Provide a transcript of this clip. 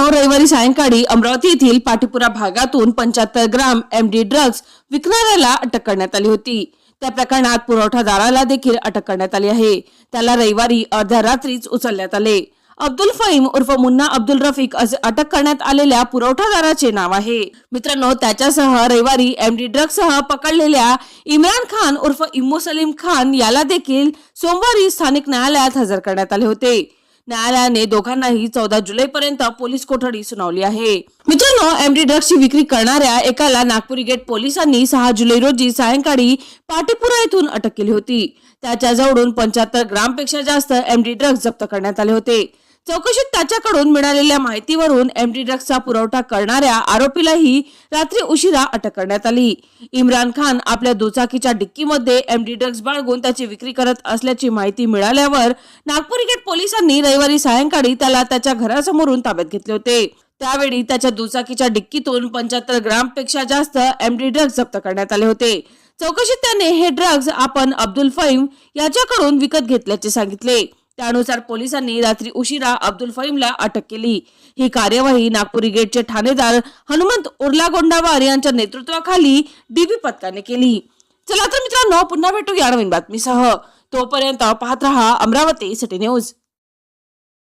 मित्रांनो रविवारी सायंकाळी अमरावती येथील पाटीपुरा भागातून पंच्याहत्तर ग्राम एमडी ड्रग्ज विकणाऱ्याला अटक करण्यात आली होती. त्या प्रकरणात पुरवठादाराला देखील अटक करण्यात आली आहे. त्याला रविवारी अर्ध्या रात्रीच उचलण्यात आले. अब्दुल फहीम उर्फ मुन्ना अब्दुल रफिक असे अटक करण्यात आलेल्या पुरवठादाराचे नाव आहे. मित्रांनो त्याच्यासह रविवारी एमडी ड्रग्ज सह पकडलेल्या इम्रान खान उर्फ इमो सलीम खान याला देखील सोमवारी स्थानिक न्यायालयात हजर करण्यात आले होते. न्यायालयाने दोघांनाही चौदा जुलै पर्यंत पोलीस कोठडी सुनावली आहे. मित्रांनो एमडी ड्रग्सची विक्री करणाऱ्या एकाला नागपुरी गेट पोलिसांनी सहा जुलै रोजी सायंकाळी पाटीपुरा येथून अटक केली होती. त्याच्या जवळून पंच्याहत्तर ग्रामपेक्षा जास्त एमडी ड्रग्ज जप्त करण्यात आले होते. चौकशीत त्याच्याकडून मिळालेल्या माहितीवरून एमडी ड्रग्सचा पुरवठा करणाऱ्या आरोपीलाही रात्री उशिरा अटक करण्यात आली. इम्रान खान आपल्या दुचाकीच्या डिक्कीमध्ये एमडी ड्रग्ज बाळगून त्याची विक्री करत असल्याची माहिती मिळाल्यावर नागपूर गेट पोलिसांनी रविवारी सायंकाळी त्याला त्याच्या घरासमोरून ताब्यात घेतले होते. त्यावेळी त्याच्या दुचाकीच्या डिक्कीतून पंच्याहत्तर ग्रामपेक्षा जास्त एमडी ड्रग्ज जप्त करण्यात आले होते. चौकशीत त्याने हे ड्रग्ज आपण अब्दुल फहीम याच्याकडून विकत घेतल्याचे सांगितले. त्यानुसार पोलिसांनी रात्री उशिरा अब्दुल फहीमला अटक केली. ही कार्यवाही नागपुरी गेटचे ठाणेदार हनुमंत उर्ला गोंडावार यांच्या नेतृत्वाखाली डीबी पथकाने केली. चला तर मित्रांनो पुन्हा भेटू या नवीन बातमीसह. तोपर्यंत पाहत रहा अमरावती सिटी न्यूज.